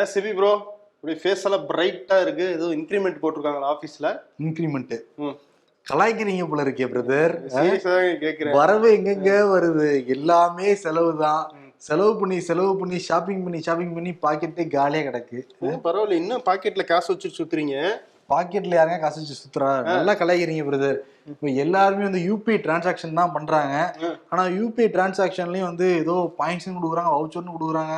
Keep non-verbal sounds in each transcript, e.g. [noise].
என்ன CP bro இப்படி face எல்லாம் பிரைட்டா இருக்கு. ஏதோ இன்க்ரிமெண்ட் போட்டிருக்காங்களா ஆபீஸ்ல இன்க்ரிமெண்ட் கலாய்க்கிறீங்க போல இருக்கே பிரதர் வரவு எங்கெங்க வருது? எல்லாமே செலவு தான். செலவு பண்ணி செலவு பண்ணி ஷாப்பிங் பண்ணி ஷாப்பிங் பண்ணி பாக்கெட்டே காலியா கிடக்கு. பரவாயில்ல. இன்னும் பாக்கெட்ல காசு வச்சு சுத்துறீங்க. பாக்கெட்ல யாருங்க காசு வச்சு சுத்துறா? நல்லா கலாய்க்கிறீங்க பிரதர் இப்போ எல்லாருமே வந்து யூபிஐ டிரான்சாக்ஷன் தான் பண்றாங்க. ஆனா யூபிஐ டிரான்சாக்ஷன்லயும் வந்து ஏதோ பாயிண்ட்ஸ் கொடுக்குறாங்க வவுச்சர்னு கொடுக்குறாங்க.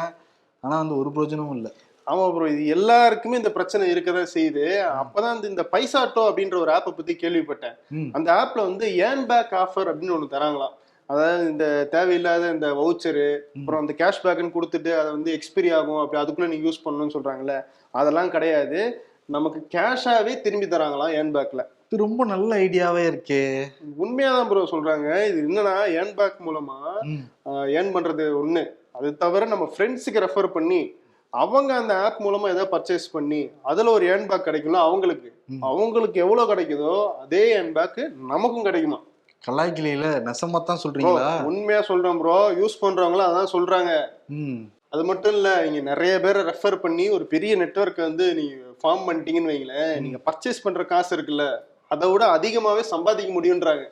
ஆனா வந்து ஒரு பிரயோஜனமும் இல்ல. ஆமா ப்ரோ இது எல்லாருக்குமே இந்த பிரச்சனை இருக்கதான் செய்யுது. அப்பதான் இந்த- பைசாட்டோ அப்படின்ற ஒரு ஆப்பை பத்தி கேள்விப்பட்டேன். அந்த ஆப்ல வந்து ஏன் பேக் ஆஃபர் அப்படின்னு ஒண்ணு தராங்களாம். அதாவது இந்த தேவையில்லாத இந்த வவுச்சரு அப்புறம் அந்த கேஷ்பேக்னு கொடுத்துட்டு அதை வந்து எக்ஸ்பிரி ஆகும். அப்படி அதுக்குள்ள நீங்க யூஸ் பண்ணணும்னு சொல்றாங்கல்ல அதெல்லாம் கிடையாது. நமக்கு கேஷாவே திரும்பி தராங்களாம் ஏன் பேக்ல இது ரொம்ப நல்ல ஐடியாவே இருக்கே. உண்மையாதான் ப்ரோ சொல்றாங்க. இது என்னன்னா ஏன் பேக் மூலமா ம். ஏர்ன் பண்றது ஒண்ணு. அது தவிர நம்ம ஃப்ரெண்ட்ஸுக்கு ரெஃபர் பண்ணி அவங்க அந்த ஆப் மூலமா ஏதாவது பர்ச்சேஸ் பண்ணி அதுல ஒரு ஏர்ன் பேக் கிடைக்கும்ல அவங்களுக்கு. அவங்களுக்கு எவ்வளவு கிடைக்குதோ அதே பேக் நமக்கும் கிடைக்குமா? கலாய்க்கிலையில நெசமா தான் சொல்றீங்களா? உண்மையா சொல்றேன் ப்ரோ யூஸ் பண்றவங்களும் அதான் சொல்றாங்க. அது மட்டும் இல்ல இங்க நிறைய பேரை ரெஃபர் பண்ணி ஒரு பெரிய நெட்வொர்க் வந்து நீங்க ஃபார்ம் பண்ணிட்டீங்கன்னு வைங்களேன் நீங்க பர்ச்சேஸ் பண்ற காசு இருக்குல்ல அதை விட அதிகமாவே சம்பாதிக்க முடியுன்றாங்க.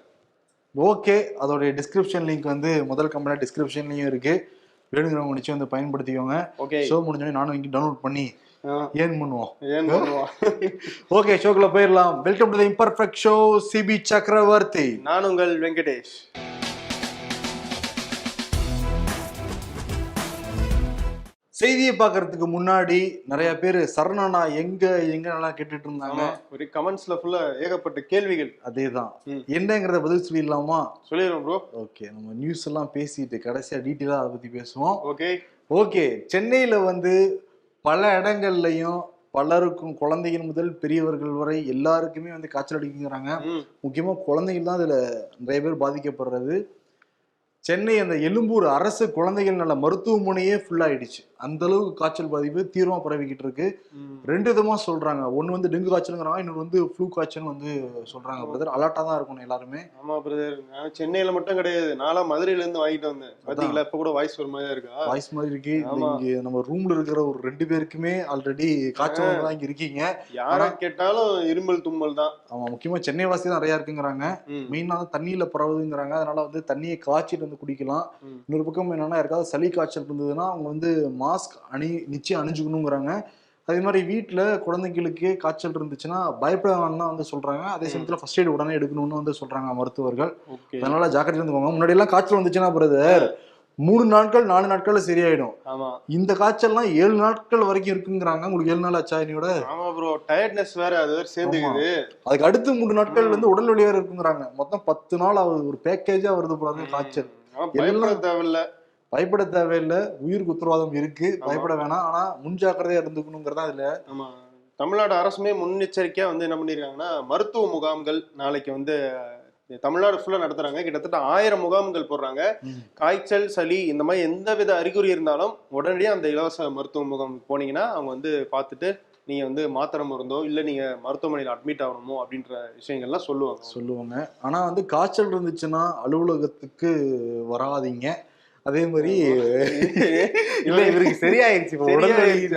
ஓகே அதோடைய டிஸ்கிரிப்ஷன் லிங்க் வந்து முதல் கம்பெனி டிஸ்கிரிப்ஷன்லயும் இருக்கு. வேணுங்கிறவங்க நிச்சயம் வந்து பயன்படுத்திக்கோங்க. ஓகே ஷோ முடிஞ்சோடனே நானும் இங்கே டவுன்லோட் பண்ணி ஏர்ன் பண்ணுவோம்? ஏன் பண்ணுவான் ஓகே ஷோக்குள்ள போயிடலாம். Welcome to the imperfect show Sibi Chakravarthy நான் உங்கள் வெங்கடேஷ். செய்தியை பார்க்கறதுக்கு முன்னாடி நிறைய பேர் சரணனா எங்க எங்க நல்லா கேட்டுட்டு இருந்தாங்க ஒரு கமெண்ட்ஸ்ல ஃபுல்லா ஏகப்பட்ட கேள்விகள். அதேதான். ம். என்னங்கிறத பதில் சொல்லிடலாமா? சொல்லிடுறோம் ப்ரோ ஓகே நம்ம நியூஸ் எல்லாம் பேசிட்டு கடைசியா டீட்டெயிலா அதை பத்தி பேசுவோம். ஓகே. ஓகே சென்னையில வந்து பல இடங்கள்லயும் பலருக்கும் குழந்தைகள் முதல் பெரியவர்கள் வரை எல்லாருக்குமே வந்து காய்ச்சல் அடிக்குங்கிறாங்க. முக்கியமா குழந்தைகள் தான் இதுல நிறைய பேர் பாதிக்கப்படுறது. சென்னை அந்த எழும்பூர் அரசு குழந்தைகள் நல மருத்துவமனையே ஃபுல் ஆயிடுச்சு. அந்த அளவுக்கு காய்ச்சல் பாதிப்பு தீவிரமா பரவிக்கிட்டு இருக்கு. ரெண்டு விதமா சொல்றாங்க. ஒன்னு வந்து டெங்கு காய்ச்சலுங்கிறாங்க இன்னொரு வந்து ஃப்ளூ காய்ச்சல் வந்து சொல்றாங்க பிரதர் அலர்ட்டா தான் இருக்கணும் எல்லாருமே. ஆமா பிரதர் சென்னையில மட்டும் கிடையாது. நாளா மதுரையில இருந்து வாங்கிட்டு வந்தேன். பாத்தீங்களா? இப்ப கூட வாய்ஸ் ஒரு மாதிரியா இருக்கா? வாய்ஸ் மாதிரி இருக்கு. இங்க நம்ம ரூம்ல இருக்கிற ஒரு ரெண்டு பேருக்குமே ஆல்ரெடி காய்ச்சல் தான் இங்க இருக்கீங்க. யார கேட்டாலும் இருமல் தும்மல் தான். ஆமா முக்கியமா சென்னை வாசி நிறைய இருக்குங்கிறாங்க. மெயினா தண்ணியில பரவுதுங்கிறாங்க. அதனால வந்து தண்ணியை காய்ச்சிட்டு வந்து குடிக்கலாம். இன்னொரு பக்கம் என்னன்னா யாருக்காவது சளி காய்ச்சல் இருந்ததுன்னா அவங்க வந்து மாஸ்க் அணி நிச்சயம் அணிஞ்சுக்கணுங்கிறாங்க. அதே மாதிரி வீட்டுல குழந்தைங்களுக்கு காய்ச்சல் இருந்துச்சுன்னா பயப்பட வேணாம் தான் வந்து சொல்றாங்க. அதே சமயத்துல ஃபர்ஸ்ட் எய்ட் உடனே எடுக்கணும்னு வந்து சொல்றாங்க மருத்துவர்கள். அதனால ஜாக்கிரதை இருந்துக்கோங்க முன்னாடி எல்லாம் காய்ச்சல் வந்துச்சுன்னா பிரதர் மூணு நாட்கள் நாலு நாட்கள்ல சரியாயிடும். இந்த காய்ச்சல்லாம் ஏழு நாட்கள் வரைக்கும் இருக்குங்கிறாங்க. உங்களுக்கு ஏழு நாள் ஆச்சா என்னோட ஆமா ப்ரோ டயர்ட்னஸ் வேற அது வேற சேர்ந்துக்குது. அதுக்கு அடுத்து மூணு நாட்கள் வந்து உடல் வலி வேற இருக்குங்கிறாங்க. மொத்தம் பத்து நாள் ஆகுது. ஒரு பேக்கேஜா வருது போறாங்க காய்ச்சல். தேவையில்ல. பயப்பட தேவையில்லை. உயிருக்கு உத்தரவாதம் இருக்கு. பயப்பட வேணாம். ஆனா முன்ஜாக்கிரதையா இருந்துக்கணுங்கிறதா ஆமா. தமிழ்நாடு அரசுமே முன்னெச்சரிக்கையா வந்து என்ன பண்ணிருக்காங்கன்னா மருத்துவ முகாம்கள் நாளைக்கு வந்து தமிழ்நாடு ஃபுல்லா நடத்துறாங்க. கிட்டத்தட்ட ஆயிரம் முகாம்கள் போடுறாங்க. காய்ச்சல் சளி இந்த மாதிரி எந்த வித அறிகுறி இருந்தாலும் உடனடியாக அந்த இலவச மருத்துவ முகாம் போனீங்கன்னா அவங்க வந்து பார்த்துட்டு நீங்க வந்து மாத்திரை மருந்தோ இல்ல நீங்க மருத்துவமனையில் அட்மிட் ஆகணுமோ அப்படின்ற விஷயங்கள்லாம் சொல்லுவாங்க. சொல்லுவாங்க. ஆனா வந்து காய்ச்சல் இருந்துச்சுன்னா அலுவலகத்துக்கு வராதீங்க. அதே மாதிரி இல்ல இவருக்கு சரியாயிருச்சு?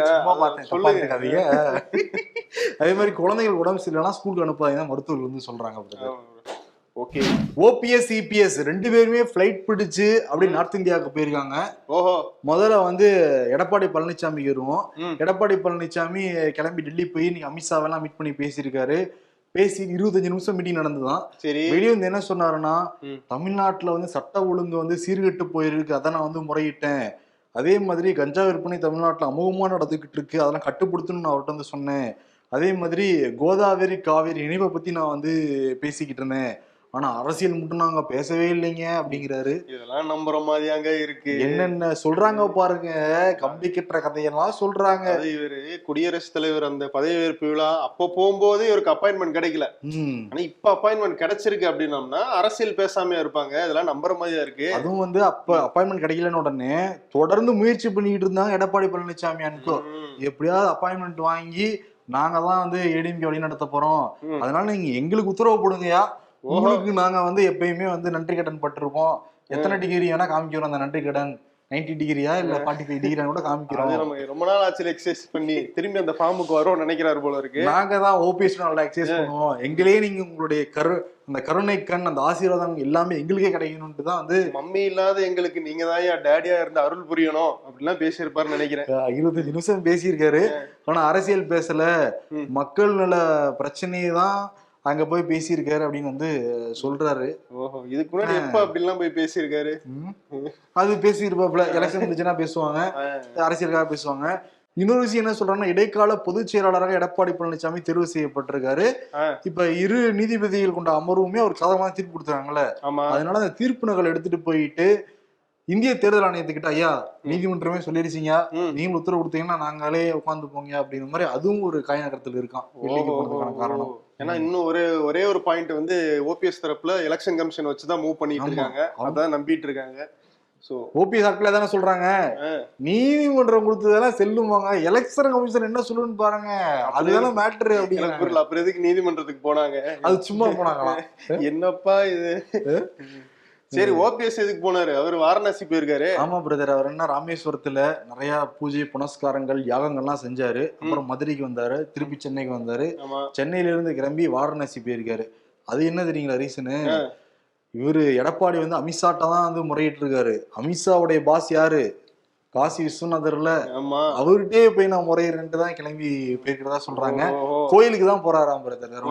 சும்மா பார்த்தேன். சொல்லுங்க. அதே மாதிரி குழந்தைகள் உடம்பு சரியில்லைனா ஸ்கூலுக்கு அனுப்பாதீங்க மருத்துவர்கள் வந்து சொல்றாங்க ஓகே. ஓபிஎஸ் இபிஎஸ் ரெண்டு பேருமே ஃபிளைட் பிடிச்சு அப்படியே நார்த் இந்தியாவுக்கு போயிருக்காங்க. ஓஹோ. முதல்ல வந்து எடப்பாடி பழனிசாமி வருவோம். எடப்பாடி பழனிசாமி கிளம்பி டெல்லி போய் நீங்க அமித்ஷாவெல்லாம் மீட் பண்ணி பேசியிருக்காரு. பேசி இருபத்தஞ்சு நிமிஷம் மீட்டிங் நடந்துதான் சரி. வெளியே வந்து என்ன சொன்னாருன்னா. தமிழ்நாட்டுல வந்து சட்ட ஒழுங்கு வந்து சீர்கெட்டு போயிருக்கு அதை நான் வந்து முறையிட்டேன். அதே மாதிரி கஞ்சா விற்பனை தமிழ்நாட்டுல அமோகமா நடந்துகிட்டு இருக்கு அதெல்லாம் கட்டுப்படுத்தணும்னு நான் அவர்கிட்ட வந்து சொன்னேன். அதே மாதிரி கோதாவரி காவேரி இணைப்பை பத்தி நான் வந்து பேசிக்கிட்டு இருந்தேன். ஆனா அரசியல் மட்டும் நாங்க பேசவே இல்லைங்க அப்படிங்கிறாரு. இதெல்லாம் நம்புற மாதிரியாங்க இருக்கு. என்னென்ன சொல்றாங்க பாருங்க. கம்பி கட்டுற கதையெல்லாம் சொல்றாங்க. இவரு குடியரசுத் தலைவர் அந்த பதவியேற்பு விழா அப்ப போகும்போது இவருக்கு அப்பாயின்மெண்ட் கிடைக்கல. ஆனா இப்ப அப்பாயின்மெண்ட் கிடைச்சிருக்கு அப்படின்னம்னா அரசியல் பேசாம இருப்பாங்க. இதெல்லாம் நம்புற மாதிரியா இருக்கு. அதுவும் வந்து அப்ப அப்பாயின்மெண்ட் கிடைக்கலன்னு உடனே தொடர்ந்து முயற்சி பண்ணிட்டு இருந்தாங்க எடப்பாடி பழனிசாமி அனுக்கோ எப்படியாவது அப்பாயின்மெண்ட் வாங்கி நாங்க தான் வந்து ஏடிஎம்கே வழி நடத்த போறோம். அதனால நீங்க எங்களுக்கு உத்தரவு போடுங்கயா. உங்களுக்கு நாங்க வந்து எப்பயுமே வந்து நன்றி கடன் பட்டிருப்போம். எத்தனை டிகிரி வேணா காமிக்கிறோம் அந்த நன்றி கடன். நைன்டி டிகிரியா இல்ல ஃபார்ட்டி ஃபைவ் டிகிரியா கூட காமிக்கிறோம். நம்ம ரொம்ப நாள் ஆச்சு எக்ஸசைஸ் பண்ணி. திரும்பி அந்த ஃபார்முக்கு வரோம்னு நினைக்கிறாரு போல இருக்கு. நாங்க தான் ஓபிஎஸ் நல்லா எக்ஸசைஸ் பண்ணுவோம். எங்களே நீங்க உங்களுடைய கரு அந்த கருணை கண் அந்த ஆசீர்வாதம் எல்லாமே எங்களுக்கே கிடைக்கணும்ட்டு தான் வந்து மம்மி இல்லாத எங்களுக்கு நீங்க தான் டேடியா இருந்து அருள் புரியணும் அப்படிலாம் பேசியிருப்பாருன்னு நினைக்கிறேன். இருபத்தஞ்சு நிமிஷம் பேசியிருக்காரு. ஆனா அரசியல் பேசல. மக்கள் நல பிரச்சனையை தான் அங்க போய் பேசியிருக்காரு அப்படின்னு வந்து சொல்றாரு. ஓஹோ இதுக்கு முன்னாடி எப்ப அப்படிலாம் போய் பேசியிருக்காரு. அது பேசியிருப்பாப்ல எலெக்ஷன் முடிஞ்சுன்னா பேசுவாங்க. அரசியலுக்காக பேசுவாங்க. இன்னொரு விஷயம் என்ன சொல்றாங்கன்னா இடைக்கால பொதுச் செயலாளராக எடப்பாடி பழனிசாமி தேர்வு செய்யப்பட்டிருக்காரு. இப்ப இரு நீதிபதிகள் கொண்ட அமர்வுமே அவர் சாதகமான தீர்ப்பு கொடுத்தாங்கல்ல அதனால அந்த தீர்ப்பு நகல் எடுத்துட்டு போயிட்டு இந்திய தேர்தல் ஆணையத்துக்கிட்ட ஐயா நீதிமன்றமே சொல்லிருச்சீங்க. நீங்க உத்தரவு கொடுத்தீங்கன்னா நாங்களே உட்காந்து போங்க. அப்படிங்கிற மாதிரி அதுவும் ஒரு காய நகரத்தில் இருக்கான் காரணம். ஏன்னா இன்னும் ஒரே ஒரே ஒரு பாயிண்ட் வந்து ஓபிஎஸ் தரப்புல எலெக்ஷன் கமிஷன் வச்சுதான் மூவ் பண்ணிட்டு. இருக்காங்க. அதான் நம்பிட்டு இருக்காங்க. சோ ஓபிஎஸ் ஆட்களே தானே சொல்றாங்க? நீதிமன்றம் கொடுத்ததெல்லாம் செல்லுமாங்க எலெக்ஷன் கமிஷன் என்ன சொல்லுன்னு பாருங்க. அதுதானே மேட்ரு எனக்கு அப்படிங்கிறாங்க. புரியல. அப்புறம் எதுக்கு நீதிமன்றத்துக்கு போனாங்க? அது சும்மா போனாங்களாம். [laughs] என்னப்பா இது? சரி ஓபிஎஸ் எதுக்கு போனாரு? அவர் வாரணாசி போயிருக்காரு. ஆமா பிரதர் அவர் என்ன ராமேஸ்வரத்துல நிறைய பூஜை புனஸ்காரங்கள் யாகங்கள்லாம் செஞ்சாரு. அப்புறம் மதுரைக்கு வந்தாரு திருப்பி சென்னைக்கு வந்தாரு. சென்னையில இருந்து கிளம்பி வாரணாசி போயிருக்காரு. அது என்ன தெரியுங்களா ரீசனு இவரு எடப்பாடி வந்து அமித்ஷாட்ட தான் வந்து முறையிட்டு இருக்காரு அமித்ஷாவுடைய பாஸ் யாரு? காசி விஸ்வநாதர்ல. ஆமா. அவர்கிட்டயே போய் நான் முறையிறேன்ட்டு தான் கிளம்பி போயிருக்கிறதா சொல்றாங்க. கோயிலுக்கு தான் போறாராம் பிரதர்.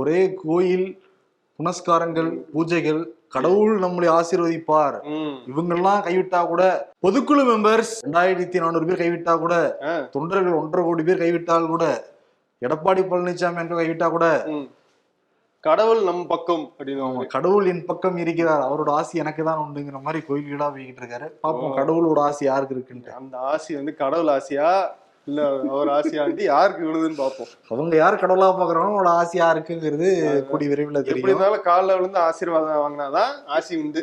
ஒரே கோயில் புனஸ்காரங்கள் பூஜைகள் கடவுள் நம்மளை ஆசீர்வதிப்பார். இவங்கெல்லாம் கைவிட்டா கூட பொதுக்குழு மெம்பர்ஸ் ரெண்டாயிரத்தி நானூறு பேர் கைவிட்டா கூட. தொண்டர்கள் ஒன்றரை கோடி பேர் கைவிட்டால் கூட எடப்பாடி பழனிசாமி என்று கைவிட்டா கூட. கடவுள் நம் பக்கம் அப்படின்னு கடவுள் என் பக்கம் இருக்கிறார் அவரோட ஆசி எனக்கு தான் உண்டுங்கிற மாதிரி கோயில்களா போய்கிட்டு இருக்காரு பாப்போம் கடவுளோட ஆசி யாருக்கு இருக்குன்ட்டு அந்த ஆசி வந்து கடவுள் ஆசையா இல்ல அவர் ஆசையா வந்து யாருக்கு விழுதுன்னு பாப்போம் அவங்க யார் கடவுளா பாக்குறாங்களோ அவங்களோட ஆசி யாருக்குங்கிறது கூடி விரைவில் தெரியும். இருந்தாலும் காலில் விழுந்து ஆசீர்வாதம் வாங்கினாதான் ஆசி உண்டு.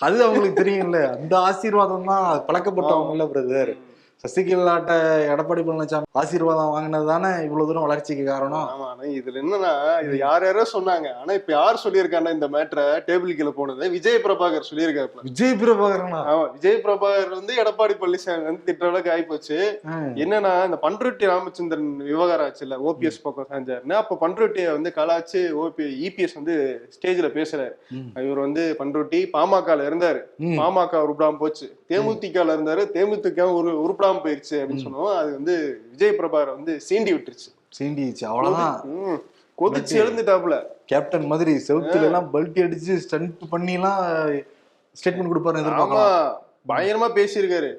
அது அவங்களுக்கு தெரியும்ல. அந்த ஆசீர்வாதம் தான் பழக்கப்பட்டவங்கல்ல பிரதர் சசிகலாட்ட எடப்பாடி பழனிசாமி ஆசீர்வாதம் வாங்கினது தானே இவ்வளவு தூரம் வளர்ச்சிக்கு காரணம்? ஆமா இதுல என்னன்னா இது யார் யாரோ சொன்னாங்க. ஆனா இப்ப யார் சொல்லியிருக்காங்கன்னா இந்த மேட்ரை டேபிள் கீழே போனது விஜய் பிரபாகர் சொல்லியிருக்காருல விஜய் பிரபாகரனா? ஆமா விஜய் பிரபாகர் வந்து எடப்பாடி பழனிசாமி வந்து திட்ட அளவுக்கு ஆயிப்போச்சு. என்னன்னா இந்த பண்ருட்டி ராமச்சந்திரன் விவகாரம் ஆச்சுல்ல ஓபிஎஸ் பக்கம் செஞ்சாருன்னு அப்ப பண்ருட்டியை வந்து கலாச்சு ஓபி இபிஎஸ் வந்து ஸ்டேஜ்ல பேசுறாரு. இவர் வந்து பண்ருட்டி பாமகல இருந்தாரு. பாமக உருப்படாம போச்சு. தேமுதிகல இருந்தாரு. தேமுதிக ஒரு உருப்படாம போயிருச்சு அப்படின்னு சொன்னோம். அது வந்து விஜய் பிரபாகர் வந்து சீண்டி விட்டுருச்சு. சீண்டிச்சு அவ்வளவுதான். கொதிச்சு எழுந்துட்டாப்புல. கேப்டன் மாதிரி செவுத்துல எல்லாம் பல்ட்டி அடிச்சு ஸ்டண்ட் பண்ணி எல்லாம் ஸ்டேட்மெண்ட் கொடுப்பாரு பயங்கரமா பேசியிருக்காரு.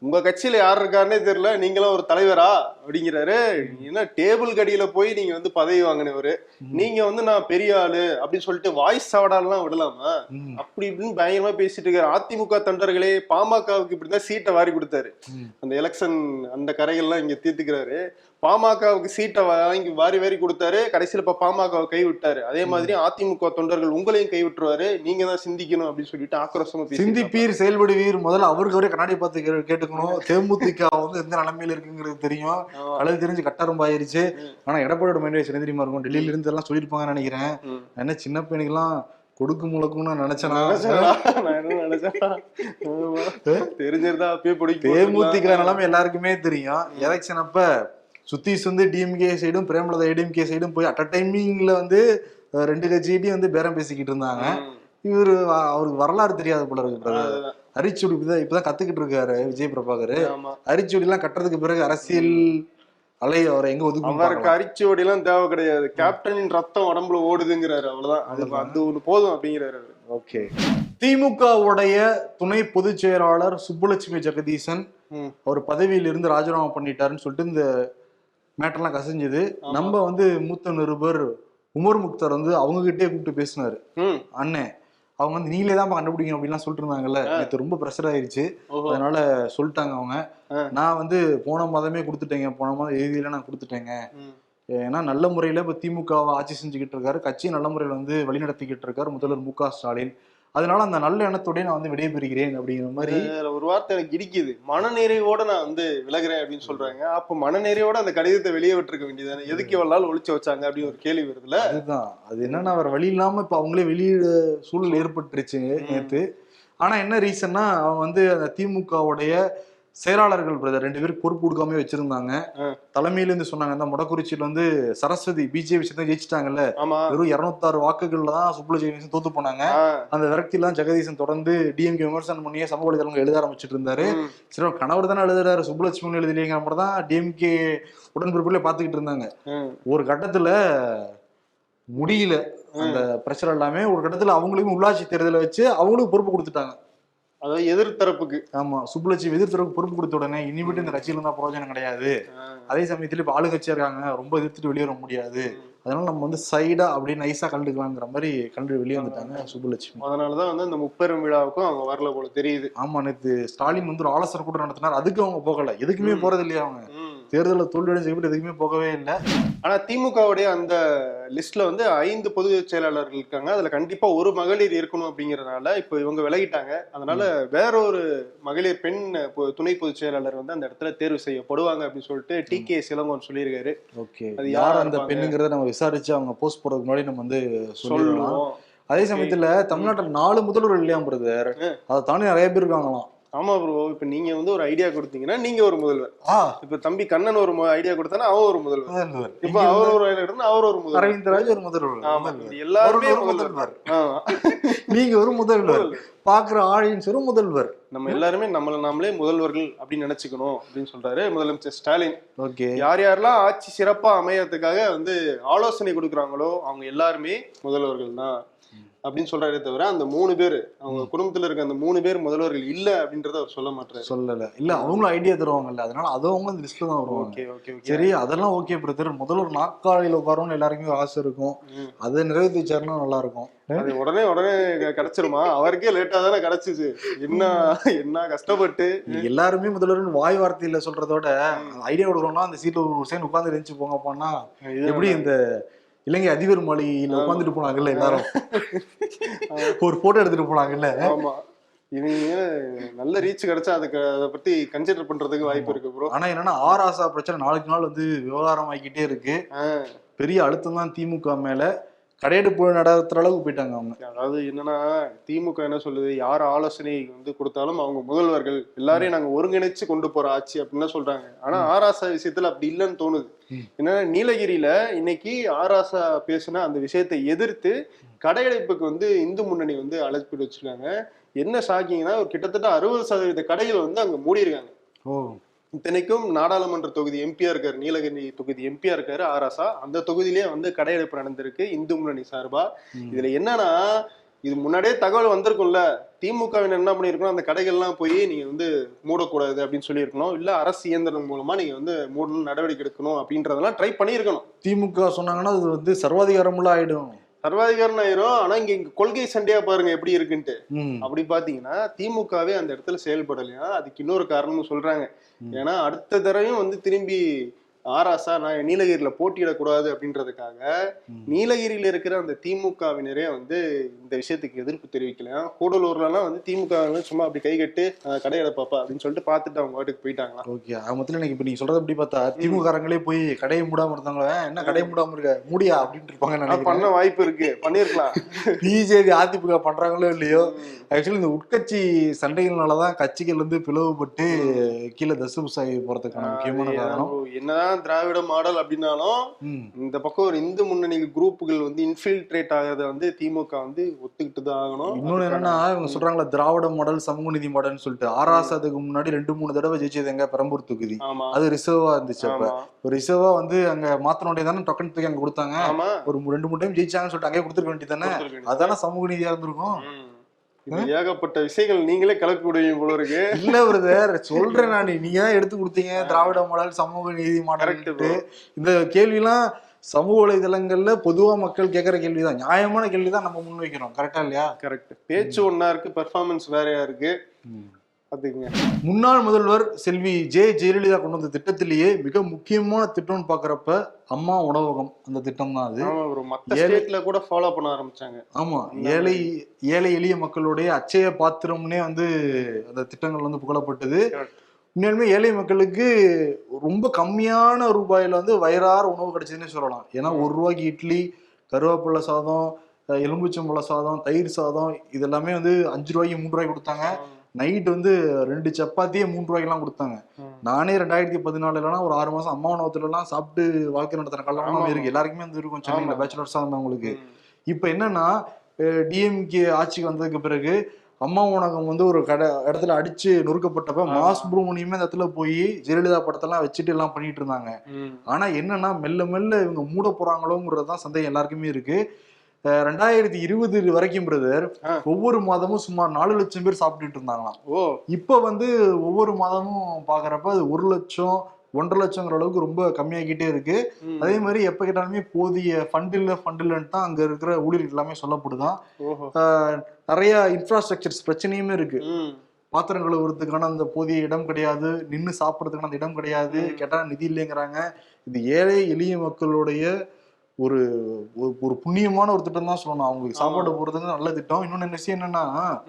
உங்க கட்சியில யார் இருக்காருன்னே தெரியல. நீங்களும் ஒரு தலைவரா? அப்படிங்கிறாரு. என்ன டேபிள் கடியில போய் நீங்க வந்து பதவி வாங்கினவரு. நீங்க வந்து நான் பெரிய ஆளு அப்படின்னு சொல்லிட்டு வாய்ஸ் சவடாலாம் விடலாமா. அப்படி இப்படின்னு பயங்கரமா பேசிட்டு இருக்காரு. அதிமுக தொண்டர்களே பாமகவுக்கு இப்படிதான் சீட்டை வாரி கொடுத்தாரு. அந்த எலெக்ஷன் அந்த கரைகள்லாம் இங்க தீர்த்துக்கிறாரு. பாமகவுக்கு சீட்டை வாங்கி வாரி வாரி கொடுத்தாரு. கடைசியில இப்ப பாமகவை கை விட்டாரு அதே மாதிரி அதிமுக தொண்டர்கள் உங்களையும் கை விட்டுருவாரு நீங்க தான் சிந்திக்கணும் அப்படின்னு சொல்லிட்டு ஆக்ரோஷமா சிந்திப்பீர் செயல்படுவீர். முதல்ல அவருக்கு அவரே கண்ணாடி பார்த்து கேட்டுக்கணும். தேமுதிக வந்து எந்த நிலைமையில இருக்குங்கிறது தெரியும். கழுது தெரிஞ்சு கட்டாரம் ஆயிருச்சு ஆனா எடப்பாடியோட மைண்ட் என்ன தெரியுமா இருக்கும். டெல்லியில இருந்து எல்லாம் சொல்லியிருப்பாங்கன்னு நினைக்கிறேன். என்ன சின்ன பையனுக்கெல்லாம் கொடுக்கு முழக்கும்னு நினைச்சேனா. தெரிஞ்சிருந்தா அப்பயே பிடிக்கும். தேமுதிக நிலைமை எல்லாருக்குமே தெரியும். எலெக்ஷன் அப்ப சுத்தீஷ் வந்து டிஎம்கே சைடும் பிரேமலதா ஏடிஎம்கே சைடும் போய் அட் அ டைமிங்ல வந்து ரெண்டு கட்சிகிட்டையும் வந்து பேரம் பேசிக்கிட்டு இருந்தாங்க. இவரு அவருக்கு வரலாறு தெரியாத போல இருக்கு. அரிச்சுடி இப்பதான் இப்பதான் கத்துக்கிட்டு இருக்காரு விஜய் பிரபாகர். அரிச்சுடி எல்லாம் கட்டுறதுக்கு பிறகு அரசியல் அலை அவரை எங்க அவருக்கு ஒதுக்கும் அரிச்சோடி எல்லாம் தேவை கிடையாது. கேப்டனின் ரத்தம் உடம்புல ஓடுதுங்கிறாரு அவ்வளவுதான். அது அது ஒண்ணு போதும் அப்படிங்கிறாரு. ஓகே. திமுகவுடைய துணை பொதுச் செயலாளர் சுப்புலட்சுமி ஜெகதீசன். அவர் பதவியில இருந்து ராஜினாமா பண்ணிட்டாருன்னு சொல்லிட்டு இந்த மேட்டர்லாம் கசிஞ்சது. நம்ம வந்து மூத்த நிருபர் உமர் முக்தார் வந்து அவங்க கிட்டே கூப்பிட்டு பேசினாரு. அண்ணன் அவங்க வந்து நீங்களே தான் கண்டுபிடிக்கணும் அப்படின்லாம் சொல்லிட்டு இருந்தாங்கல்ல நேற்று ரொம்ப ப்ரெஷர் ஆயிருச்சு. அதனால சொல்லிட்டாங்க அவங்க. நான் வந்து போன மாதமே கொடுத்துட்டேங்க போன மாதம் எழுதியில நான் கொடுத்துட்டேங்க. ஏன்னா நல்ல முறையில இப்ப திமுகவை ஆட்சி செஞ்சுக்கிட்டு இருக்காரு கட்சி நல்ல முறையில் வந்து வழிநடத்திக்கிட்டு இருக்காரு முதல்வர் மு க ஸ்டாலின் அதனால அந்த நல்ல எண்ணத்தோடய நான் வந்து விடைபெறுகிறேன் அப்படிங்கிற மாதிரி ஒரு வார்த்தை எனக்கு இடிக்குது. மனநிறைவோட நான் வந்து விலகுறேன் அப்படின்னு சொல்றாங்க. அப்ப மனநிறைவோட அந்த கடிதத்தை வெளியே விட்டுருக்க வேண்டியதானே எதுக்கு இவ்வளவு நாள் ஒளிச்சு வச்சாங்க அப்படின்னு ஒரு கேள்வி வருதுல அதுதான். அது என்னன்னா வேற வழி இல்லாம இப்ப அவங்களே வெளியிட சூழல் ஏற்பட்டுருச்சு நேத்து. ஆனா என்ன ரீசன்னா அவங்க வந்து அந்த திமுகவுடைய செயலாளர்கள் பிரதர் ரெண்டு பேருக்கு பொறுப்பு கொடுக்காம வச்சிருந்தாங்க. தலைமையில இருந்து சொன்னாங்க இந்த மொடக்குறிச்சியில வந்து சரஸ்வதி பிஜேபி சேர்ந்து ஜெயிச்சிட்டாங்கல்ல. வெறும் இருநூத்தாறு வாக்குகள்ல தான் சுப்புலட்சுமி தோத்து போனாங்க. அந்த விரக்தியெல்லாம் ஜெகதீசன் தொடர்ந்து டிஎம்கே விமர்சனம் பண்ணியே சமூக வலைதளங்கள் எழுத ஆரம்பிச்சிட்டு இருந்தாரு. சரி கணவர் தானே எழுதுறாரு சுப்புலட்சுமி எழுதலைங்கிற மாதிரி தான் டிஎம்கே உடன்பிறப்புல பாத்துக்கிட்டு இருந்தாங்க. ஒரு கட்டத்துல முடியல. அந்த பிரச்சனை எல்லாமே ஒரு கட்டத்துல அவங்களுக்கும் உள்ளாட்சி தேர்தலை வச்சு அவங்களுக்கும் பொறுப்பு கொடுத்துட்டாங்க. அதாவது எதிர்த்தரப்புக்கு. ஆமா சுப்புலட்சுமி எதிர்த்தரவுக்கு பொறுப்பு கொடுத்த உடனே இனிமேட்டு இந்த கட்சியில இருந்தா பிரயோஜனம் கிடையாது. அதே சமயத்துல இப்ப ஆளுங்கட்சியா இருக்காங்க ரொம்ப எதிர்த்துட்டு வெளியே வர முடியாது. அதனால நம்ம வந்து சைடா அப்படியே நைஸா கண்டுக்கலாங்கிற மாதிரி கண்டு வெளியே வந்துட்டாங்க சுப்புலட்சுமி. அதனாலதான் வந்து அந்த முப்பெரும் விழாவுக்கும் அவங்க வரல போல தெரியுது. ஆமா நேத்து ஸ்டாலின் வந்து ஒரு ஆலோசனை கூட நடத்தினார். அதுக்கு அவங்க போகல. எதுக்குமே போறது இல்லையா அவங்க. தேர்தலில் தோல்வி செய்யப்பட்டு எதுக்குமே போகவே இல்லை. ஆனா திமுகவுடைய அந்த லிஸ்ட்ல வந்து ஐந்து பொது செயலாளர்கள் இருக்காங்க. அதுல கண்டிப்பா ஒரு மகளிர் இருக்கணும் அப்படிங்கறதுனால இப்போ இவங்க விலகிட்டாங்க. அதனால வேற ஒரு மகளிர் பெண் துணை பொதுச் செயலாளர் வந்து அந்த இடத்துல தேர்வு செய்யப்படுவாங்க அப்படின்னு சொல்லிட்டு டி கே சிலங்கோன் சொல்லியிருக்காரு. ஓகே. அது யார் அந்த? பெண்ணுங்கிறத நம்ம விசாரிச்சு அவங்க போஸ்ட் போறதுக்கு முன்னாடி நம்ம வந்து சொல்லலாம் அதே சமயத்துல தமிழ்நாட்டுல நாலு முதல்வர் இல்லையா பிரதர் அதை தாண்டி நிறைய பேர் இருக்காங்களாம். ஆமா ப்ரோ இப்ப நீங்க வந்து ஒரு ஐடியா கொடுத்தீங்கன்னா நீங்க ஒரு முதல்வர். இப்ப தம்பி கண்ணன் ஒரு ஐடியா கொடுத்தானா அவன் ஒரு முதல்வர். இப்ப அவர் ஒரு ஐடியா கொடுத்தா அவர் ஒரு முதல்வர். அரவிந்த் ராஜ் ஒரு முதல்வர். எல்லாருமே ஒரு முதல்வர். [laughs] நீங்க ஒரு முதல்வர். பாக்குற ஆடியன்ஸ் ஒரு முதல்வர். நம்ம எல்லாருமே நம்மள நாமளே முதல்வர்கள் அப்படின்னு நினைச்சுக்கணும் அப்படின்னு சொல்றாரு முதலமைச்சர் ஸ்டாலின். ஓகே. யார் யாரெல்லாம் ஆட்சி சிறப்பா அமையறதுக்காக வந்து ஆலோசனை கொடுக்குறாங்களோ அவங்க எல்லாருமே முதல்வர்கள் தான். அப்படின்னு சொல்றாரே தவிர அந்த மூணு பேர் அவங்க குடும்பத்துல இருக்க அந்த மூணு பேர் முதல்வர்கள் இல்ல அப்படின்றத அவர் சொல்ல மாட்டாரு சொல்லல. இல்ல அவங்களும் ஐடியா தருவாங்கல்ல. அதனால அது அவங்க அந்த லிஸ்ட்ல தான் வருவாங்க. ஓகே ஓகே சரி அதெல்லாம் ஓகே பிரதர் முதல்வர் நாற்காலியில உட்காரணும்னு எல்லாருக்குமே ஆசை இருக்கும். அதை நிறைவேற்றிச்சாருன்னா நல்லா இருக்கும். அது உடனே உடனே கிடைச்சிருமா? அவருக்கே லேட்டா தானே கிடைச்சிச்சு என்ன என்ன கஷ்டப்பட்டு? எல்லாருமே முதல்வர்னு வாய் வார்த்தையில சொல்றதோட ஐடியா கொடுக்கணும்னா அந்த சீட்ல ஒரு சைன் உட்கார்ந்து இருந்துச்சு போங்க போனா எப்படி இந்த இலங்கை அதிபர் மாளிகையில உட்காந்துட்டு போனாங்கல்ல எல்லாரும். ஒரு போட்டோ எடுத்துட்டு போனாங்கல்ல. ஆமா. இவங்க நல்ல ரீச் கிடைச்சா அதுக்கு அதை பத்தி கன்சிடர் பண்றதுக்கு வாய்ப்பு இருக்கு ப்ரோ ஆனா என்னன்னா ஆர் ஆசா பிரச்சனை நாளுக்கு நாள் வந்து விவகாரம் ஆகிக்கிட்டே இருக்கு பெரிய அழுத்தம் தான் திமுக மேல. கடையெடுப்பு நடத்துற அளவுக்கு போயிட்டாங்க அவங்க. அதாவது என்னன்னா திமுக என்ன சொல்லுது? யார் ஆலோசனை வந்து கொடுத்தாலும் அவங்க முதல்வர்கள் எல்லாரையும் நாங்க ஒருங்கிணைச்சு கொண்டு போற ஆட்சி அப்படின்னு சொல்றாங்க. ஆனா ஆராசா விஷயத்துல அப்படி இல்லைன்னு தோணுது. என்னன்னா நீலகிரியில இன்னைக்கு ஆராசா பேசின அந்த விஷயத்தை எதிர்த்து கடையடைப்புக்கு வந்து இந்து முன்னணி வந்து அழைப்பு வச்சிருக்காங்க என்ன ஷாக்கிங்னா ஒரு கிட்டத்தட்ட அறுபது சதவீத கடைகள் வந்து அங்க மூடி இருக்காங்க ஓ. இத்தனைக்கும் நாடாளுமன்ற தொகுதி எம்பியா இருக்காரு நீலகிரி தொகுதி எம்பியா இருக்காரு ஆராசா அந்த தொகுதியிலேயே வந்து கடையெடுப்பு நடந்திருக்கு இந்து முன்னணி சார்பா. இதுல என்னன்னா இது முன்னாடியே தகவல் வந்திருக்கும்ல திமுகவினர் என்ன பண்ணிருக்கணும் அந்த கடைகள்லாம் போய் நீங்க வந்து மூடக்கூடாது அப்படின்னு சொல்லியிருக்கணும் இல்ல அரசு இயந்திரம் மூலமா நீங்க வந்து மூடணும் நடவடிக்கை எடுக்கணும் அப்படின்றதெல்லாம் ட்ரை பண்ணியிருக்கணும். திமுக சொன்னாங்கன்னா அது வந்து சர்வாதிகாரமுள்ள ஆயிடும். சர்வாதிகாரம் ஆயிரும் ஆனா இங்க இங்க கொள்கை சண்டையா பாருங்க எப்படி இருக்குன்ட்டு. அப்படி பாத்தீங்கன்னா திமுகவே அந்த இடத்துல செயல்படலையா? அதுக்கு இன்னொரு காரணமும் சொல்றாங்க. ஏன்னா அடுத்த தடவையும் வந்து திரும்பி ஆராசா நான் நீலகிரியில போட்டியிடக்கூடாது அப்படின்றதுக்காக நீலகிரியில இருக்கிற அந்த திமுகவினரே வந்து இந்த விஷயத்துக்கு எதிர்ப்பு தெரிவிக்கலையா கூடலூர்லலாம் வந்து திமுக சும்மா அப்படி கை கட்டு "அஹ், கடையடை பாப்பா அப்படின்னு சொல்லிட்டு பார்த்துட்டு அவங்க வாட்டுக்கு போயிட்டாங்களாம். ஓகே அது மொத்தம் எனக்கு இப்ப நீங்க சொல்றது எப்படி பார்த்தா திமுக காரங்களே போய் கடையை மூடாம இருந்தாங்களே? என்ன கடையை மூடாம இருக்க? முடியா? அப்படின்ட்டு இருப்பாங்க பண்ண வாய்ப்பு இருக்கு. பண்ணிருக்கலாம். [laughs] பிஜேபி அதிமுக பண்றாங்களோ இல்லையோ? ஆக்சுவலி இந்த உட்கட்சி சண்டைகள்னாலதான் கட்சிகள் வந்து பிளவுபட்டு கீழே தசுபுசாகி போறதுக்கான முக்கியமான காரணம். என்னதான் திராவிட மாடல் அப்படின்னாலும். இந்த பக்கம் ஒரு இந்து முன்னணி குரூப்புகள் வந்து இன்ஃபில்ட்ரேட் ஆகிறத வந்து திமுக வந்து ஒத்துக்கிட்டு தான் ஆகணும். இன்னொன்னு என்னன்னா இவங்க சொல்றாங்களா திராவிட மாடல் சமூக நீதி மாடல்னு சொல்லிட்டு. ஆறாசத்துக்கு முன்னாடி ரெண்டு மூணு தடவை ஜெயிச்சது எங்க? பெரம்பூர் தொகுதி. அது ரிசர்வா இருந்துச்சு அப்ப. ரிசர்வா வந்து அங்க மாத்தினோடய தானே டொக்கன் தூக்கி அங்க கொடுத்தாங்க. ஒரு ரெண்டு மூணு டைம் ஜெயிச்சாங்கன்னு சொல்லிட்டு அங்கே கொடுத்துருக்க வேண்டியது தானே? கொடுத்திருக்க வேண்டியது. அதானே சமூக நீதியா இருந்திருக்கும்? ஏகப்பட்ட விஷயங்கள் நீங்களே கலக்க விடுவீங்க போல இருக்கு. இல்ல பிரதர் சொல்றேன் நான். நீங்க தான் எடுத்து கொடுத்தீங்க? திராவிட மாடல் சமூக நீதி மாடல். இந்த கேள்விலாம் சமூக வலைதளங்கள்ல பொதுவா மக்கள் கேட்கற கேள்விதான். நியாயமான கேள்விதான் நம்ம முன் வைக்கிறோம். கரெக்டா இல்லையா? கரெக்ட் பேச்சு ஒன்னா இருக்கு பெர்ஃபார்மன்ஸ் வேறையா இருக்கு. பாத்துக்கங்க முன்னாள் முதல்வர் செல்வி ஜெ ஜெயலலிதா கொண்டு வந்த திட்டத்திலேயே மிக முக்கியமான திட்டம்னு பாக்குறப்ப அம்மா உணவகம் அந்த திட்டம் தான் அது. ஆமா ப்ரோ மத்த ஏழை- ஸ்டேட்ல கூட ஃபாலோ பண்ண ஆரம்பிச்சாங்க. ஆமா ஏழை ஏழை எளிய மக்களுடைய அச்சய பாத்திரம்னே வந்து அந்த திட்டங்கள் வந்து புகழப்பட்டது. உண்மையாலுமே ஏழை மக்களுக்கு ரொம்ப கம்மியான ரூபாயில வந்து வயிறார உணவு கிடைச்சதுன்னே சொல்லலாம். ஏன்னா ஒரு ரூபாய்க்கு இட்லி கருவேப்பிலை சாதம் எலும்புச்சம்பழ சாதம் தயிர் சாதம் இது எல்லாமே வந்து அஞ்சு ரூபாய்க்கு மூணு ரூபாய்க்கு கொடுத்தாங்க. நைட் வந்து ரெண்டு சப்பாத்தியே மூணு ரூபாய்க்குலாம் கொடுத்தாங்க. நானே ரெண்டாயிரத்தி பதினாலுலாம் ஒரு ஆறு மாசம் அம்மா உணவத்துல எல்லாம் சாப்பிட்டு வாழ்க்கை நடத்துற. காலம் இருக்கு எல்லாருக்குமே வந்து இருக்கும் சென்னையில ஆமா. பேச்சுலர்ஸா இருந்தவங்களுக்கு. இப்ப என்னன்னா டிஎம்கே ஆட்சிக்கு வந்ததுக்கு பிறகு அம்மா உணவகம் வந்து ஒரு கடை இடத்துல அடிச்சு நொறுக்கப்பட்டப்ப. மாஸ் சுப்ரமணியமே அந்த இடத்துல போய் ஜெயலலிதா படத்தெல்லாம் வச்சுட்டு எல்லாம் பண்ணிட்டு இருந்தாங்க. ஆனா என்னன்னா மெல்ல மெல்ல இவங்க மூட போறாங்களோங்கிறதுதான் சந்தேகம் எல்லாருக்குமே இருக்கு ரெண்டாயிரத்தி இருபது வரைக்கும் பிரதர். ஒவ்வொரு மாதமும் சுமார் நாலு லட்சம் பேர் சாப்பிட்டுட்டு இருந்தாங்களாம் ஓ இப்ப வந்து ஒவ்வொரு மாதமும் பாக்குறப்ப அது ஒரு லட்சம் ஒன்றரை லட்சங்கிற அளவுக்கு ரொம்ப கம்மியாகிட்டே இருக்கு. அதே மாதிரி எப்ப கேட்டாலுமே போதிய ஃபண்ட் இல்ல ஃபண்ட் இல்லைன்னு தான் அங்க இருக்கிற ஊழியர்கள் எல்லாமே சொல்லப்படுதான் நிறைய இன்ஃப்ராஸ்ட்ரக்சர்ஸ் பிரச்சனையுமே இருக்கு. பாத்திரம் கழுவுறதுக்கான அந்த போதிய இடம் கிடையாது நின்னு சாப்பிடறதுக்கான அந்த இடம் கிடையாது ம். கேட்டா நிதி இல்லைங்கிறாங்க இது ஏழை எளிய மக்களுடைய ஒரு ஒரு- புண்ணியமான ஒரு திட்டம் தான் சொல்லணும். அவங்களுக்கு. சாப்பாடு போறதுக்கு நல்ல திட்டம். இன்னொன்னு விஷயம் என்னன்னா.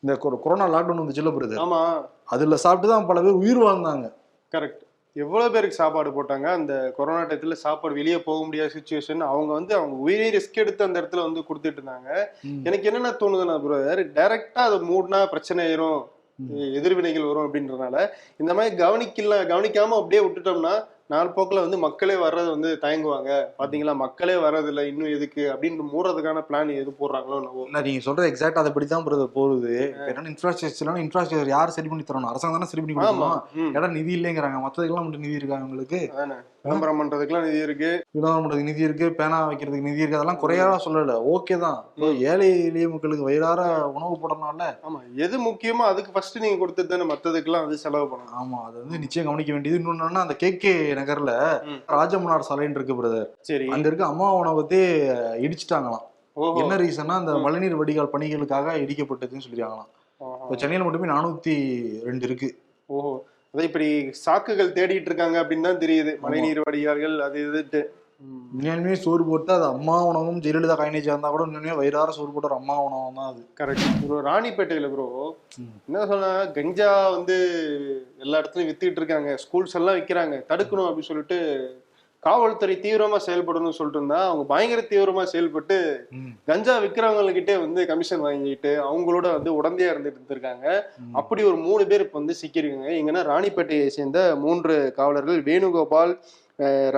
இந்த கொரோனா லாக்டவுன் வந்துச்சுல பிரதர். ஆமா. அதுல சாப்பிட்டு தான் பல பேர் உயிர் வாழ்ந்தாங்க. கரெக்ட் எவ்வளவு பேருக்கு சாப்பாடு போட்டாங்க? அந்த கொரோனா டயத்துல சாப்பாடு வெளியே போக முடியாத சுச்சுவேஷன் அவங்க வந்து அவங்க உயிரை ரிஸ்க் எடுத்து அந்த இடத்துல வந்து கொடுத்துட்டு இருந்தாங்க. எனக்கு என்னென்ன தோணுதுன்னா பிரதர் டைரக்டா அதை மூடினா பிரச்சனை ஆயிரும். எதிர்வினைகள் வரும் அப்படின்றதுனால. இந்த மாதிரி கவனிக்கல கவனிக்காம அப்படியே விட்டுட்டோம்னா நாள் போக்குல வந்து மக்களே வர்றது வந்து தயங்குவாங்க. பாத்தீங்களா? மக்களே வர்றதில்ல இன்னும் எதுக்கு? அப்படின்னு மூடுறதுக்கான பிளான் எது போடுறாங்களோ இல்ல நீங்க சொல்றது எக்ஸாக்ட் அதபடி தான் பிரதர் போகுது. இப்ப என்னன்னா இன்ஃப்ராஸ்ட்ரக்சர் யார் சரி பண்ணி தரணும்? அரசாங்கம் தானே சரி பண்ணி கொடுக்கணும். இடம் நிதி இல்லைங்கிறாங்க. மத்ததுக்கெல்லாம் மட்டும் நிதி இருக்கா உங்களுக்கு விளம்பரம் பண்றதுக்குலாம் நிதி இருக்கு. வினோதம் பண்றதுக்கு நிதி இருக்கு பேனா வைக்கிறதுக்கு நிதி இருக்கு அதெல்லாம் குறையாத சொல்லல. ஓகே தான். ஏழை எளிய மக்களுக்கு வயிறார உணவு போடணும்ல. ஆமா. எது முக்கியமோ அதுக்கு ஃபர்ஸ்ட் நீங்க கொடுத்துட்டு தானே. மத்ததுக்கெல்லாம் அது செலவு பண்ணணும். ஆமா. அது வந்து நிச்சயம் கவனிக்க வேண்டியது. இன்னொன்னு அந்த கே கே நகர்ல ம். ராஜமன்னார் சாலைன்னு இருக்கு பிரதர் சரி. அங்க இருக்க அம்மா உணவத்தே இடிச்சிட்டாங்களாம். என்ன ரீசன்னா அந்த மழைநீர் வடிகால் பணிகளுக்காக இடிக்கப்பட்டதுன்னு சொல்லிருக்காங்களாம். இப்போ சென்னையில மட்டுமே நானூத்தி ரெண்டு இருக்கு. ஓஹோ. அதான் இப்படி சாக்குகள் தேடிட்டு இருக்காங்க அப்படின்னு தான் தெரியுது. மழைநீர் வடிகால்கள் அது இதுட்டு ம். உண்மையாலுமே சோறு போட்டு அது அம்மா உணவும் ஜெயலலிதா கைனேஜா இருந்தா கூட உண்மையுமே வயிறார சோறு போட்ட அம்மா உணவும் தான் அது. கரெக்ட் ப்ரோ ராணிப்பேட்டையில ப்ரோ. என்ன சொன்னா கஞ்சா வந்து எல்லா இடத்துலயும் வித்துக்கிட்டு இருக்காங்க. ஸ்கூல்ஸ் எல்லாம் விக்கிறாங்க. தடுக்கணும் அப்படின்னு சொல்லிட்டு காவல்துறை தீவிரமா செயல்படணும்னு சொல்லிட்டு இருந்தா அவங்க பயங்கர தீவிரமா செயல்பட்டு. கஞ்சா விக்கிறவங்ககிட்டே வந்து கமிஷன் வாங்கிட்டு அவங்களோட வந்து உடந்தையா இருந்துட்டு இருந்திருக்காங்க. அப்படி ஒரு மூணு பேர் இப்ப வந்து சிக்கிருக்காங்க எங்கன்னா ராணிப்பேட்டையை சேர்ந்த மூன்று காவலர்கள் வேணுகோபால்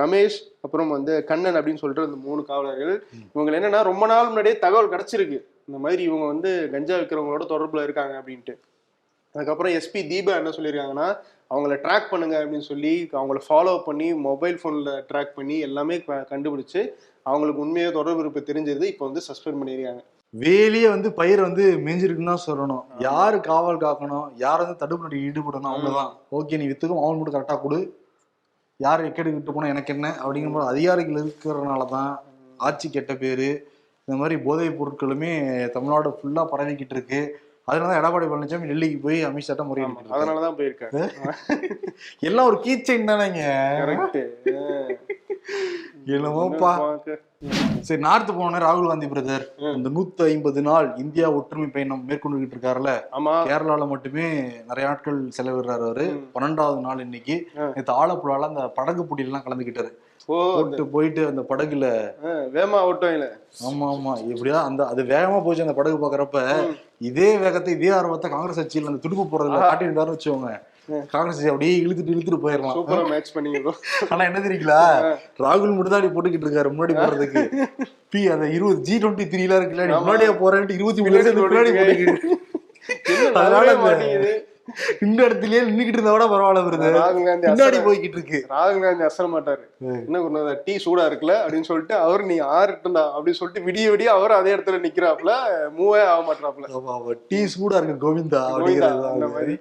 ரமேஷ் அப்புறம் வந்து கண்ணன் அப்படின்னு சொல்லிட்டு அந்த மூணு காவலர்கள். இவங்க என்னன்னா ரொம்ப நாள் முன்னாடியே தகவல் கிடைச்சிருக்கு. இந்த மாதிரி இவங்க வந்து கஞ்சா விற்கிறவங்களோட தொடர்புல இருக்காங்க அப்படின்ட்டு. அதுக்கப்புறம் எஸ்பி தீபா என்ன சொல்லியிருக்காங்கன்னா அவங்கள ட்ராக் பண்ணுங்க அப்படின்னு சொல்லி அவங்கள ஃபாலோ பண்ணி மொபைல் ஃபோனில் ட்ராக் பண்ணி எல்லாமே க- கண்டுபிடிச்சு அவங்களுக்கு உண்மையாக தொடர்பு இருப்பு தெரிஞ்சது இப்போ வந்து சஸ்பெண்ட் பண்ணியிருக்காங்க வேலியே வந்து பயிர் வந்து மேஞ்சிருக்குன்னு தான் சொல்லணும். யாரு காவல் காக்கணும்? யார் வந்து தடுப்பு நடவடிக்கை ஈடுபடணும்? அவங்கதான் ஓகே நீ வித்துக்கும் அவன் மட்டும் கரெக்டா கொடு. யார் எக்கெடு விட்டு போனா எனக்கு என்ன? அப்படிங்கிற மாதிரி அதிகாரிகள் இருக்கிறதுனால தான் ஆட்சி கெட்ட பேரு. இந்த மாதிரி போதைப் பொருட்களுமே தமிழ்நாடு ஃபுல்லா பரவிக்கிட்டு இருக்கு. அதனால தான் எடப்பாடி பழனிசாமி டெல்லிக்கு போய் அமித்ஷாட்ட முறையிட்டு அதனால தான் போயிருக்காங்க எல்லாம் ஒரு கீச்சைன் தானேங்க. என்னமோப்பா சரி நார்த்து போனோன்னே ராகுல் காந்தி பிரதர். இந்த நூத்தி ஐம்பது நாள் இந்தியா ஒற்றுமை பயணம் மேற்கொண்டுகிட்டு இருக்காருல்ல. கேரளால மட்டுமே நிறைய நாட்கள் செலவிடுறாரு அவரு. பன்னெண்டாவது நாள் இன்னைக்கு. நேற்று ஆலப்புழால அந்த படகு போட்டியெல்லாம் கலந்துக்கிட்டாரு ஓ போட்டு போயிட்டு அந்த படகுல. ஓட்டம் இல்ல ஆமா ஆமா. எப்படியா அந்த அது வேகமா போச்சு அந்த படகு பாக்குறப்ப இதே வேகத்தை இதே ஆர்வத்தை காங்கிரஸ் கட்சியில அந்த துடுப்பு போறதுல காட்டியிருந்தாருன்னு வச்சுக்கோங்க. காங்கிரஸ் அப்படியே இழுத்துட்டு இழுத்துட்டு போயிடலாம் சூப்பரா மேட்ச் பண்ணீங்க ஆனா என்ன தெரியுங்களா? ராகுல் இப்படி போட்டுக்கிட்டு இருக்காரு முன்னாடி போறதுக்கு. பி அந்த இருபது ஜி டுவெண்ட்டி த்ரீல இருக்குல்ல முன்னாடியே போறேன்ட்டு இருபத்தி மூணு முன்னாடி போட்டுக்கிட்டு அதனால இந்த- இடத்துலயே நின்னுக்கிட்டு இருந்தா கூட பரவாயில்ல வருது ராகுல் காந்தி அசர- போய்கிட்டு இருக்கு ராகுல் காந்தி அசர மாட்டாரு. என்ன கொண்டு டீ சூடா இருக்குல்ல அப்படின்னு சொல்லிட்டு அவர் நீ ஆறுட்டுண்டா அப்படின்னு சொல்லிட்டு விடிய விடிய அவர் அதே இடத்துல நிக்கிறாப்ல மூவே ஆக மாட்டாப்ல டீ சூடா இருக்கு கோவிந்தா கோவிந்தா, அந்த அப்படிங்கிறது மாதிரி.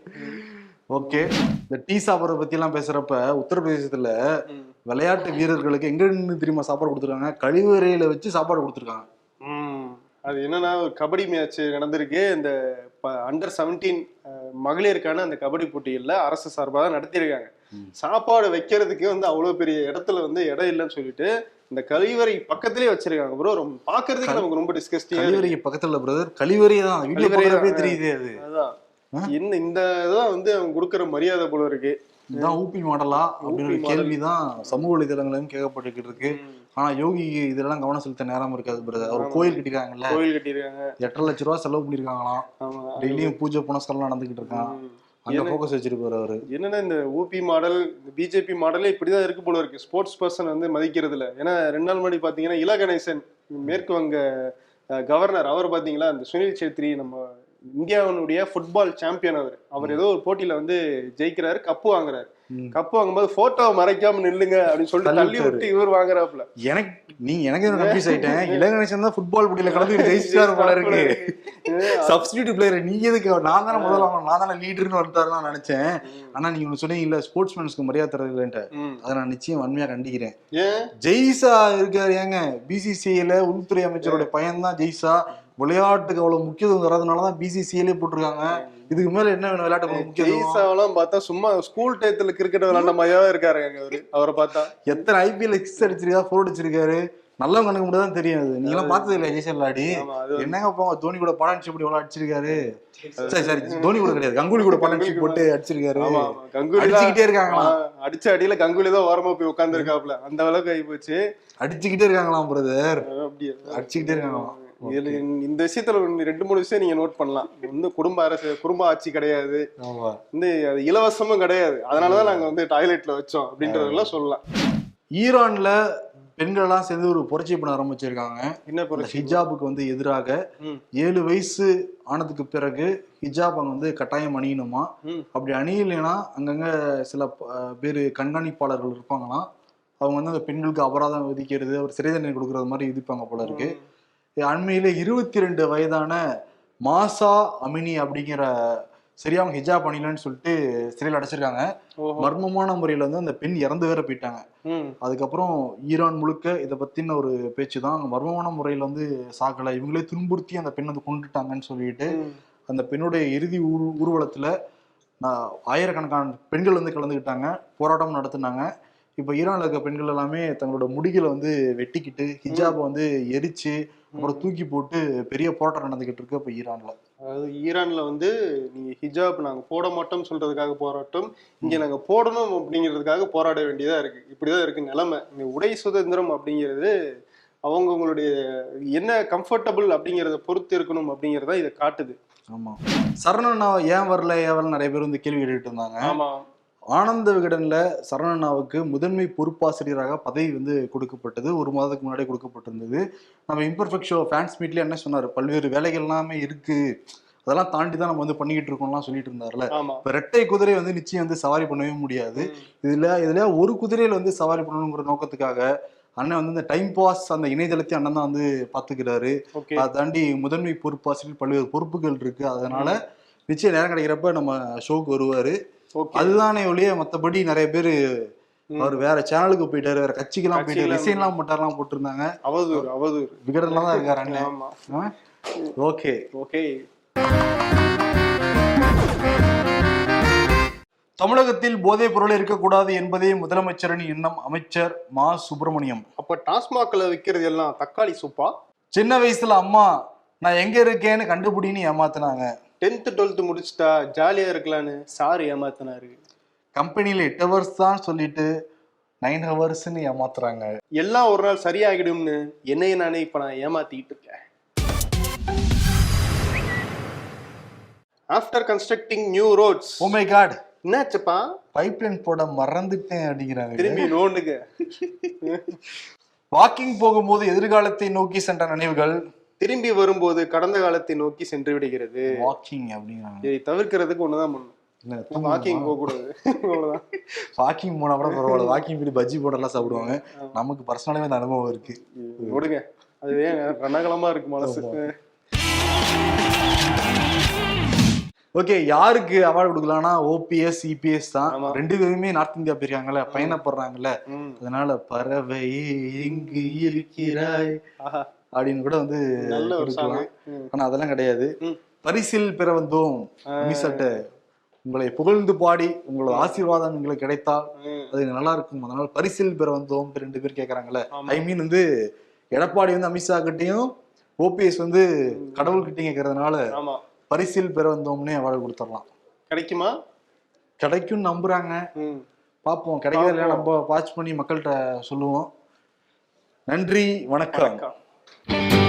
ஓகே. இந்த டீ சாப்பிட்றத பத்தி எல்லாம் பேசுறப்ப உத்தரப்பிரதேசத்துல. விளையாட்டு வீரர்களுக்கு எங்க நின்னு தெரியுமா சாப்பாடு கொடுத்துருக்காங்க? கழிவறையில வச்சு சாப்பாடு கொடுத்துருக்காங்க. அது என்னன்னா ஒரு கபடி மேட்ச் நடந்திருக்கு. இந்த அண்டர் செவன்டீன் மகளிருக்கான அந்த கபடி போட்டிகள்ல அரசு சார்பாக தான் நடத்தியிருக்காங்க. சாப்பாடு வைக்கிறதுக்கு வந்து அவ்வளவு பெரிய இடத்துல வந்து இடம் இல்லைன்னு சொல்லிட்டு இந்த கழிவறை பக்கத்திலே வச்சிருக்காங்க ப்ரோ ரொம்ப பாக்குறதுக்கு நமக்கு ரொம்ப டிஸ்கஸ்டிங்கா கழிவறைக்கு பக்கத்துல பிரதர் கழிவறை தான். தான். தெரியுது அது. அதான். என்ன இந்த இதான் வந்து அவங்க கொடுக்குற மரியாதை போல இருக்கு. இதுதான் ஊபி மாடலா மாடல். கேள்விதான் சமூக வலைதளங்களையும் கேட்கப்பட்டுக்கிட்டு இருக்கு ஆனா யோகி இதெல்லாம் கவனம் செலுத்த நேரம் இருக்காது பிரதர் அவர் கோயில் கட்டிருக்காங்கல்ல. கோவில் கட்டியிருக்காங்க எட்டரை லட்ச ரூபா செலவு பண்ணிருக்காங்களாம். டெய்லியும் பூஜை புனஸ்காரம் நடந்துகிட்டு இருக்கான். அங்க போக்கஸ் வச்சிருப்பாரு அவரு. என்னன்னா இந்த ஊபி மாடல் பிஜேபி மாடலே இப்படிதான் இருக்கு போல இருக்கு. ஸ்போர்ட்ஸ் பர்சன் வந்து மதிக்கிறது இல்ல ஏன்னா ரெண்டு நாள் முன்னாடி பாத்தீங்கன்னா இல கணேசன் மேற்கு வங்க கவர்னர் அவர் பாத்தீங்களா? இந்த சுனில் சேத்ரி நம்ம இந்தியாவினுடைய ஃபுட்பால் சாம்பியன் அவர். அவர் ஏதோ ஒரு போட்டியில வந்து ஜெயிக்கிறாரு கப்பு வாங்குறாரு. கப்பு வாங்கும்போது போட்டோவை மறைக்காம நில்லுங்க அப்படின்னு சொல்லிட்டு தள்ளி விட்டு இவர் வாங்குறாப்புல. எனக்கு நீ எனக்கு கன்ஃபியூஸ் ஆயிட்டேன்? [laughs] இளங்கணேசன் தான் ஃபுட்பால் போட்டியில கலந்து ஜெயிச்சிட்டாரு போல இருக்கு. சப்ஸ்டியூட் பிளேயர் நீங்க எதுக்கு? நான் தானே முதல்ல வாங்கணும், நான் தானே லீடர்னு வந்துட்டாருன்னு நான் நினைச்சேன். ஆனா நீங்க ஒண்ணு சொன்னீங்க இல்ல ஸ்போர்ட்ஸ்மேன்ஸ்க்கு மரியாதை தரது இல்லைன்ட்டு. ம். அதை நான் நிச்சயம் வன்மையா கண்டிக்கிறேன். ஜெய்சா இருக்காரு ஏங்க. பிசிசிஐல உள்துறை அமைச்சருடைய பையன் தான் ஜெய்சா. விளையாட்டுக்கு அவ்வளவு முக்கியத்துவம் தரதுனாலதான் பிசிசிஐலே போட்டிருக்காங்க. இதுக்கு மேல என்ன வேணும்? முக்கியத்துவம் ஜெய்சாவெல்லாம் பார்த்தா சும்மா ஸ்கூல் டயத்துல கிரிக்கெட் விளையாண்ட மாதிரியாவே இருக்காரு அவரு அவரை பார்த்தா. எத்தனை ஐபிஎல் சிக்ஸ் அடிச்சிருக்கா ஃபோர் அடிச்சிருக்காரு. நல்லவங்க கணக்கு மட்டும் தான் தெரியும் அது. நீங்க எல்லாம் பார்த்தது இல்லையா ஜெய்சா விளையாடி? ஆமா அது என்னங்க போங்க தோனி கூட பார்ட்னர்ஷிப் எவ்வளவு அடிச்சிருக்காரு? சரி சரி தோனி கூட கிடையாது. கங்குலி கூட பார்ட்னர்ஷிப் போட்டு அடிச்சிருக்காரு. கங்குலி அடிச்சுக்கிட்டே இருக்காங்களாம். ஆ, அடிச்ச அடியில கங்குலி தான் ஓரமா போய் உட்கார்ந்து இருக்காப்ல அந்த அளவுக்கு ஆகி போச்சு. அடிச்சுக்கிட்டே இருக்காங்களாம் பிரதர் அப்படியே? அடிச்சுக்கிட்டே இருக்காங்களாம். இதுல இந்த விஷயத்துல ரெண்டு மூணு விஷயம் நீங்க நோட் பண்ணலாம். வந்து குடும்ப அரசு குடும்ப ஆட்சி கிடையாது. வந்து அது இலவசமும் கிடையாது. அதனாலதான் நாங்க வந்து டாய்லெட்ல வச்சோம் அப்படின்றதெல்லாம் சொல்லலாம். ஈரான்ல பெண்கள் எல்லாம் சேர்ந்து ஒரு புரட்சி பண்ண ஆரம்பிச்சிருக்காங்க. என்ன ஹிஜாபுக்கு வந்து எதிராக. ஏழு வயசு ஆனதுக்கு பிறகு ஹிஜாப் அங்க வந்து கட்டாயம் அணியணுமா. அப்படி அணியலைன்னா அங்கங்க சில பேர் கண்காணிப்பாளர்கள் இருப்பாங்களாம். அவங்க வந்து அந்த பெண்களுக்கு அபராதம் விதிக்கிறது ஒரு சிறை தண்டனை கொடுக்கறது மாதிரி விதிப்பாங்க போல இருக்கு. அண்மையில இருபத்தி ரெண்டு வயதான மாசா அமினி அப்படிங்கிற சரியா அவங்க ஹிஜாப் அணிலன்னு சொல்லிட்டு சிறையில் அடைச்சிருக்காங்க. மர்மமான முறையில வந்து அந்த பெண் இறந்து வேற போயிட்டாங்க. அதுக்கப்புறம் ஈரான் முழுக்க இதை பத்தின ஒரு பேச்சு தான் மர்மமான முறையில வந்து சாக்கலை இவங்களே துன்புறுத்தி அந்த பெண் வந்து கொண்டுட்டாங்கன்னு சொல்லிட்டு. அந்த பெண்ணுடைய இறுதி ஊர் ஊர்வலத்துல ஆயிரக்கணக்கான பெண்கள் வந்து கலந்துக்கிட்டாங்க போராட்டம் நடத்துனாங்க இப்போ ஈரான்ல இருக்க பெண்கள் எல்லாமே தங்களோட முடிகளை வந்து வெட்டிக்கிட்டு ஹிஜாபை வந்து எரிச்சு அப்புறம் தூக்கி போட்டு பெரிய போராட்டம் நடந்துகிட்டு இருக்கு இப்போ ஈரான்ல. அதாவது ஈரான்ல வந்து நீங்க ஹிஜாப் நாங்க போட மாட்டோம் சொல்றதுக்காக போராட்டம் இங்க நாங்க போடணும் அப்படிங்கிறதுக்காக போராட வேண்டியதா இருக்கு. இப்படிதான் இருக்கு நிலைமை. இந்த உடை சுதந்திரம் அப்படிங்கிறது அவங்கவுங்களுடைய என்ன கம்ஃபர்டபுள் அப்படிங்கிறத பொறுத்து இருக்கணும் அப்படிங்கறத இதை காட்டுது. ஆமா. சரணண்ணா ஏன் வரல? ஏன் வரல நிறைய பேர் வந்து கேள்வி கேட்டுட்டு இருந்தாங்க. ஆமா. ஆனந்த விகடன்ல சரணண்ணாவுக்கு முதன்மை பொறுப்பாசிரியராக பதவி வந்து கொடுக்கப்பட்டது. ஒரு மாதத்துக்கு முன்னாடி கொடுக்கப்பட்டிருந்தது. நம்ம இம்பர்ஃபெக்ட் ஷோ ஃபேன்ஸ் மீட்ல என்ன சொன்னாரு? பல்வேறு வேலைகள் எல்லாமே இருக்கு. அதெல்லாம் தாண்டி தான் நம்ம வந்து பண்ணிக்கிட்டு இருக்கோம்லாம் சொல்லிட்டு இருந்தாருல. இப்ப ரெட்டை குதிரை வந்து நிச்சயம் வந்து சவாரி பண்ணவே முடியாது. இதுல இதுல ஒரு குதிரையில வந்து சவாரி பண்ணணுங்கிற நோக்கத்துக்காக அண்ணன் வந்து இந்த டைம் பாஸ் அந்த இணையதளத்தை அண்ணன் தான் வந்து பாத்துக்கிறாரு. ஓகே. அதை தாண்டி முதன்மை பொறுப்பாசிரியர் பல்வேறு பொறுப்புகள் இருக்கு. அதனால நிச்சயம் நேரம் கிடைக்கிறப்ப நம்ம ஷோக்கு வருவாரு. அதுதானே ஒழிய மத்தபடி நிறைய பேர் அவர் வேற சேனலுக்கு போயிட்டாரு வேற கட்சிக்கெல்லாம் போயிட்டாரு. கட்சிக்கெல்லாம் ரிசைன் எல்லாம் போட்டாரெல்லாம் போட்டிருந்தாங்க. அவதூறு அவதூறு. விகடன்லாம் தான் இருக்காரு அண்ணன் ஓகே. ஓகே. தமிழகத்தில் போதைப் பொருள் இருக்கக்கூடாது என்பதே முதலமைச்சரின் எண்ணம் அமைச்சர் மா. சுப்பிரமணியம். அப்ப டாஸ்மாக்ல விக்கிறது எல்லாம் தக்காளி சூப்பா? சின்ன வயசுல அம்மா நான் எங்க இருக்கேன்னு கண்டுபிடின்னு ஏமாத்துனாங்க. டென்த் டுவெல்த் முடிச்சுட்டா ஜாலியா இருக்கலான்னு சார் ஏமாத்தினாரு. கம்பெனில எட்டு ஹவர்ஸ் தான் சொல்லிட்டு நைன் ஹவர்ஸ்ன்னு ஏமாத்துறாங்க. எல்லாம் ஒரு நாள் சரியாகிடும்னு என்னைய நானே இப்ப நான் ஏமாத்திக்கிட்டு இருக்கேன். After constructing new roads oh my god என்னாச்சுப்பா? பைப்லைன் போட மறந்துட்டேன் அப்படிங்கிறாங்க. திரும்பி நோண்டுங்க. வாக்கிங் போகும்போது எதிர்காலத்தை நோக்கி சென்ற நினைவுகள். திரும்பி வரும்போது கடந்த காலத்தை நோக்கி சென்று விடுகிறது. வாக்கிங் அப்படிங்கிறாங்க இதை தவிர்க்கிறதுக்கு ஒண்ணுதான் பண்ணும் வாக்கிங் போக கூடாது அவ்வளவுதான். வாக்கிங் போனா கூட பரவாயில்ல. வாக்கிங் போய் பஜ்ஜி போடலாம் சாப்பிடுவாங்க. நமக்கு பர்சனலாவே அந்த அனுபவம் இருக்கு. விடுங்க அதுவே ரணகலமா இருக்கு மனசு? ஓகே யாருக்கு அவார்டு கொடுக்கலாம்னா ஓபிஎஸ் இபிஎஸ் தான். ரெண்டு பேருமே நார்த் இந்தியா போயிருக்காங்கல்ல பயணப்படுறாங்கல்ல. அதனால பறவை எங்கு இருக்கிறாய். அப்படின்னு கூட வந்து சாங் ஆனா அதெல்லாம் கிடையாது. பரிசில் பெற வந்தோம் மீசட்ட உங்களை புகழ்ந்து பாடி உங்களோட ஆசீர்வாதம் எங்களுக்கு கிடைத்தால் அது நல்லா இருக்கும். அதனால பரிசில் பெற வந்தோம் ரெண்டு பேர் கேக்குறாங்கல்ல. ஐ மீன் வந்து எடப்பாடி வந்து அமித்ஷா கிட்டயும் ஓபிஎஸ் வந்து கடவுள் கிட்டயும் கேட்கறதுனால பரிசில் பெற வந்தோம்னே அவார்டு கொடுத்துடலாம். கிடைக்குமா? கிடைக்கும்னு நம்புறாங்க. பார்ப்போம். கிடைக்கிறத இல்லையா பார்ப்போம். நம்ம வாட்ச் பண்ணி மக்கள்கிட்ட சொல்லுவோம். நன்றி வணக்கம். வணக்கம்